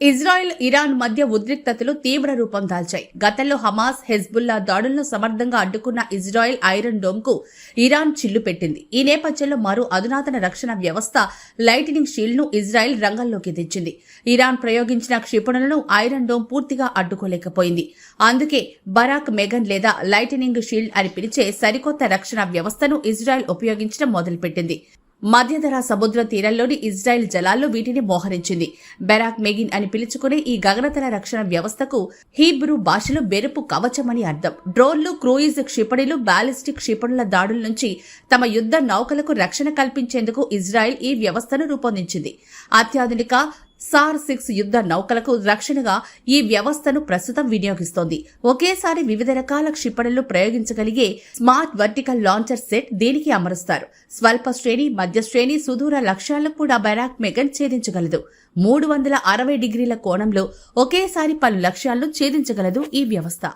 Israel Iran మధ్య ఉద్రిక్తతలు తీవ్ర రూపం దాల్చాయి. గతంలో హమాస్ హెజ్బుల్లా దాడులను సమర్థంగా అడ్డుకున్న ఇజ్రాయెల్ ఐరన్ డోమ్కు ఇరాన్ చిల్లు పెట్టింది. ఈ నేపథ్యంలో మరో అధునాతన రక్షణ వ్యవస్థ లైటనింగ్ షీల్డ్ను ఇజ్రాయెల్ రంగంలోకి తెచ్చింది. ఇరాన్ ప్రయోగించిన క్షిపణులను ఐరన్ డోమ్ పూర్తిగా అడ్డుకోలేకపోయింది. అందుకే బరాక్ మెగన్ లేదా లైటనింగ్ షీల్డ్ అని పిలిచే సరికొత్త రక్షణ వ్యవస్థను ఇజ్రాయెల్ ఉపయోగించడం మొదలుపెట్టింది. మధ్యధర సముద్ర తీరంలోని ఇజ్రాయెల్ జలాల్లో వీటిని మోహరించింది. బెరాక్ మెగిన్ అని పిలుచుకునే ఈ గగనతల రక్షణ వ్యవస్థకు హీబ్రూ భాషలో బెరుపు కవచమని అర్థం. డ్రోన్లు క్రూయిజ్ క్షిపణులు బాలిస్టిక్ క్షిపణుల దాడుల నుంచి తమ యుద్ధ నౌకలకు రక్షణ కల్పించేందుకు ఇజ్రాయెల్ ఈ వ్యవస్థను రూపొందించింది. అత్యాధునిక సార్ సిక్స్ యుద్ధ నౌకలకు రక్షణగా ఈ వ్యవస్థను ప్రస్తుతం వినియోగిస్తోంది. ఒకేసారి వివిధ రకాల క్షిపణులు ప్రయోగించగలిగే స్మార్ట్ వర్టికల్ లాంచర్ సెట్ దీనికి అమరుస్తారు. స్వల్ప శ్రేణి మధ్య శ్రేణి సుదూర లక్ష్యాలకు కూడా బెరాక్ మెగన్ ఛేదించగలదు. మూడు వందల అరవై డిగ్రీల కోణంలో ఒకేసారి పలు లక్ష్యాలను ఛేదించగలదు ఈ వ్యవస్థ.